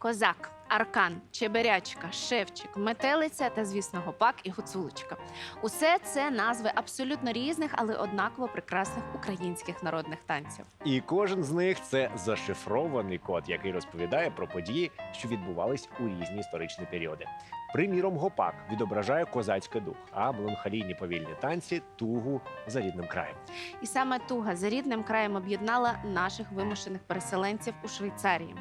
козак, аркан, чеберячка, шевчик, метелиця та, звісно, гопак і гуцулочка. Усе це назви абсолютно різних, але однаково прекрасних українських народних танців. І кожен з них це зашифрований код, який розповідає про події, що відбувались у різні історичні періоди. Приміром, гопак відображає козацький дух, а меланхолійні повільні танці тугу за рідним краєм. І саме туга за рідним краєм об'єднала наших вимушених переселенців у Швейцарії.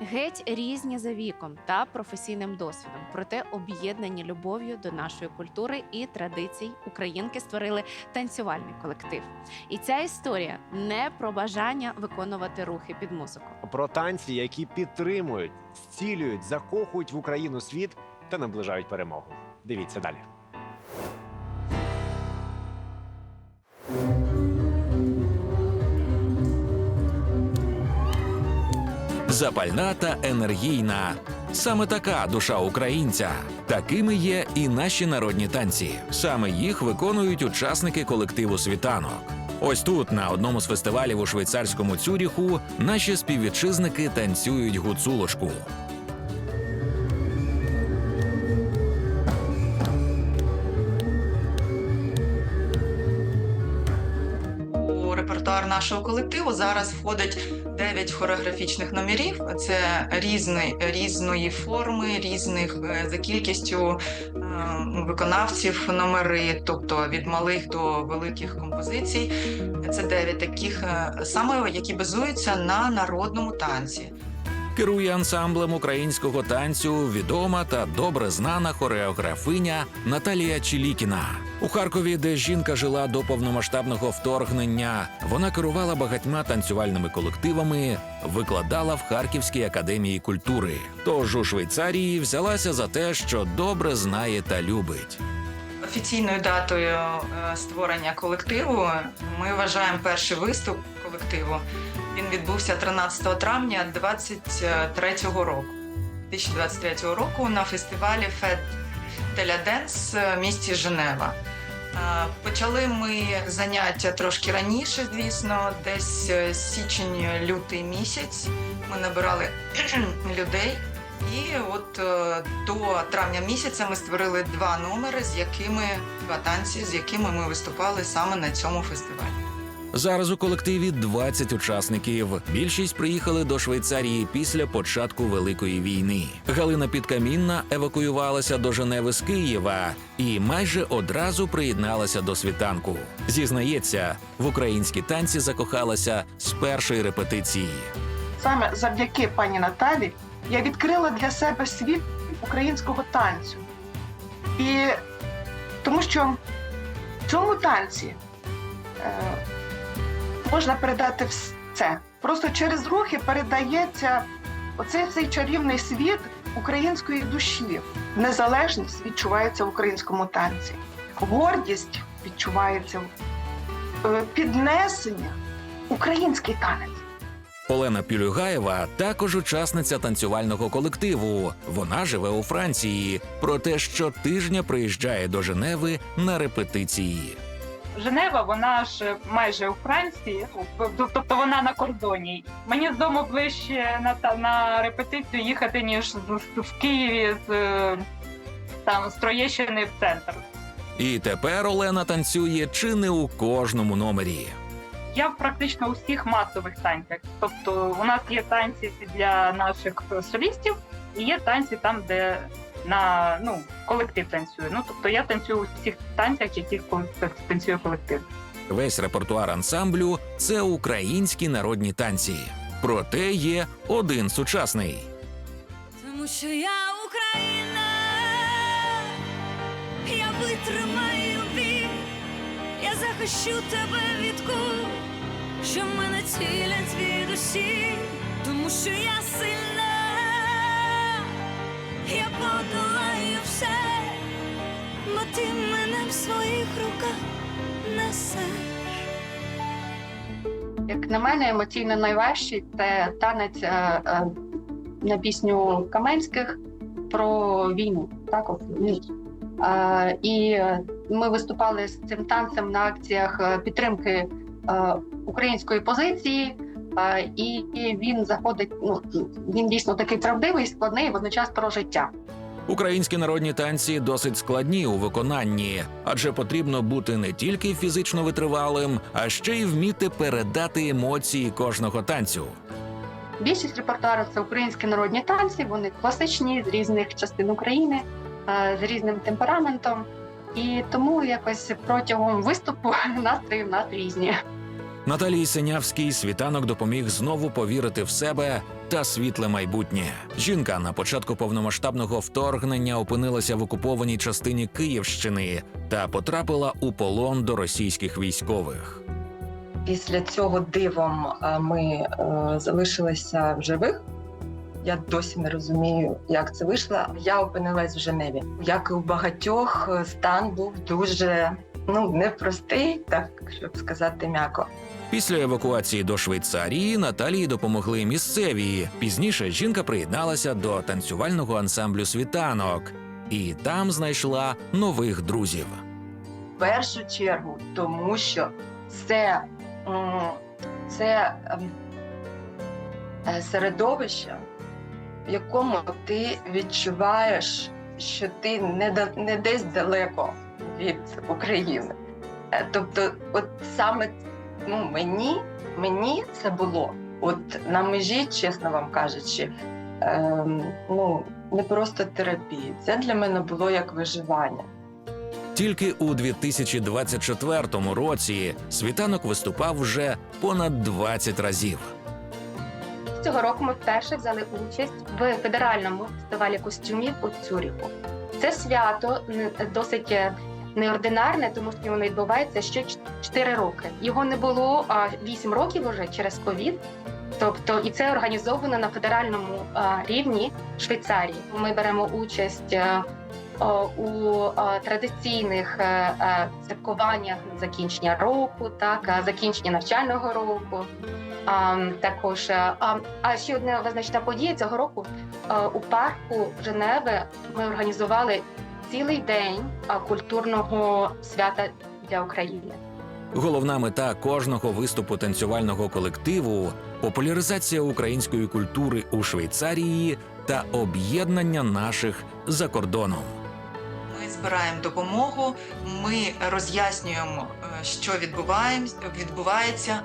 Геть різні за віком та професійним досвідом, проте об'єднані любов'ю до нашої культури і традицій. Українки створили танцювальний колектив. І ця історія не про бажання виконувати рухи під музику. Про танці, які підтримують, зцілюють, закохують в Україну світ та наближають перемогу. Дивіться далі. запальна та енергійна. Саме така душа українця. Такими є і наші народні танці. Саме їх виконують учасники колективу світанок. Ось тут, на одному з фестивалів у швейцарському Цюріху, наші співвітчизники танцюють гуцулочку. Репертуар нашого колективу зараз входить 9 хореографічних номерів. Це різної, різної форми, різних е, за кількістю е, виконавців номери, тобто від малих до великих композицій. Це 9 таких е, саме, які базуються на народному танці. Керує ансамблем українського танцю відома та добре знана хореографиня Наталія Чілікіна. У Харкові, де жінка жила до повномасштабного вторгнення, вона керувала багатьма танцювальними колективами, викладала в Харківській академії культури. Тож у Швейцарії взялася за те, що добре знає та любить. Офіційною датою е, створення колективу ми вважаємо перший виступ колективу. Він відбувся 13 травня 2023 року. 2023 року на фестивалі Фед Теля Денс в місті Женева. Почали ми заняття трошки раніше, звісно, десь е, січень-лютий місяць. Ми набирали людей. І от е, до травня місяця ми створили два номери, з якими два танці, з якими ми виступали саме на цьому фестивалі. Зараз у колективі 20 учасників. Більшість приїхали до Швейцарії після початку Великої війни. Галина Підкамінна евакуювалася до Женеви з Києва і майже одразу приєдналася до світанку. Зізнається, в українські танці закохалася з першої репетиції. саме завдяки пані Наталі я відкрила для себе світ українського танцю. І тому що в цьому танці е, можна передати все. Просто через рухи передається оцей цей чарівний світ української душі. Незалежність відчувається в українському танці, гордість відчувається, е, піднесення, український танець. Олена Пілюгаєва також учасниця танцювального колективу. Вона живе у Франції, проте щотижня приїжджає до Женеви на репетиції. Женева, вона ж майже у Франції, тобто вона на кордоні. Мені з дому ближче на, на репетицію їхати, ніж з- з- в Києві з е, там з Троєщини в центр. І тепер Олена танцює чи не у кожному номері. Я в практично у всіх масових танцях. Тобто, у нас є танці для наших солістів, і є танці там, де на ну колектив танцює. Ну тобто я танцюю у всіх танцях, яких танцює колектив. Весь репертуар ансамблю це українські народні танці. Проте є один сучасний. Тому що я Україна, я витримаю біль, я захищу тебе від куль, що мене цілять від усі, тому що я сильна, я подолаю все, бо ти мене в своїх руках несеш. Як на мене, емоційно найважчий це танець е, е, на пісню Каменських про війну. Так. Е, і ми виступали з цим танцем на акціях е, підтримки е, української позиції І він заходить. Ну він дійсно такий правдивий, складний, водночас про життя. Українські народні танці досить складні у виконанні, адже потрібно бути не тільки фізично витривалим, а ще й вміти передати емоції кожного танцю. Більшість репертуару це українські народні танці. Вони класичні з різних частин України, з різним темпераментом. І тому якось протягом виступу настрої в нас різні. Наталії Синявській світанок допоміг знову повірити в себе та світле майбутнє. Жінка на початку повномасштабного вторгнення опинилася в окупованій частині Київщини та потрапила у полон до російських військових. Після цього дивом е, ми е, залишилися в живих. Я досі не розумію, як це вийшло. Я опинилась в Женеві. Як і у багатьох, е, стан був дуже ну непростий, так щоб сказати м'яко. Після евакуації до Швейцарії Наталії допомогли місцеві. Пізніше жінка приєдналася до танцювального ансамблю світанок і там знайшла нових друзів. В першу чергу, тому що це, це ем, е, середовище, в якому ти відчуваєш, що ти не, не десь далеко від України. Е, Тобто, от саме ну, мені, мені це було от на межі, чесно вам кажучи, ем, ну, не просто терапії. Це для мене було як виживання. Тільки у 2024 році світанок виступав вже понад 20 разів. Цього року ми вперше взяли участь в федеральному фестивалі костюмів у Цюріху. Це свято досить е, неординарне, тому що воно відбувається ще 4 роки. Його не було а, 8 років уже через ковід. Тобто, і це організовано на федеральному рівні Швейцарії. Ми беремо участь е, у традиційних е, е, святкуваннях закінчення року, так закінчення навчального року. А, також а, а ще одна визначна подія цього року у парку Женеви ми організували цілий день культурного свята для України. Головна мета кожного виступу танцювального колективу популяризація української культури у Швейцарії та об'єднання наших за кордоном. Ми збираємо допомогу, ми роз'яснюємо, е, що відбувається.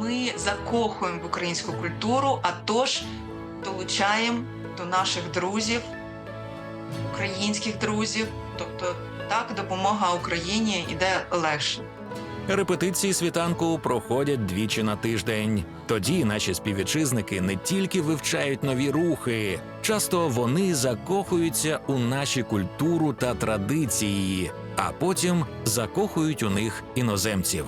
Ми закохуємо в українську культуру, а тож долучаємо до наших друзів, українських друзів. Тобто так допомога Україні йде легше. Репетиції світанку проходять двічі на тиждень. Тоді наші співвітчизники не тільки вивчають нові рухи, часто вони закохуються у наші культуру та традиції, а потім закохують у них іноземців.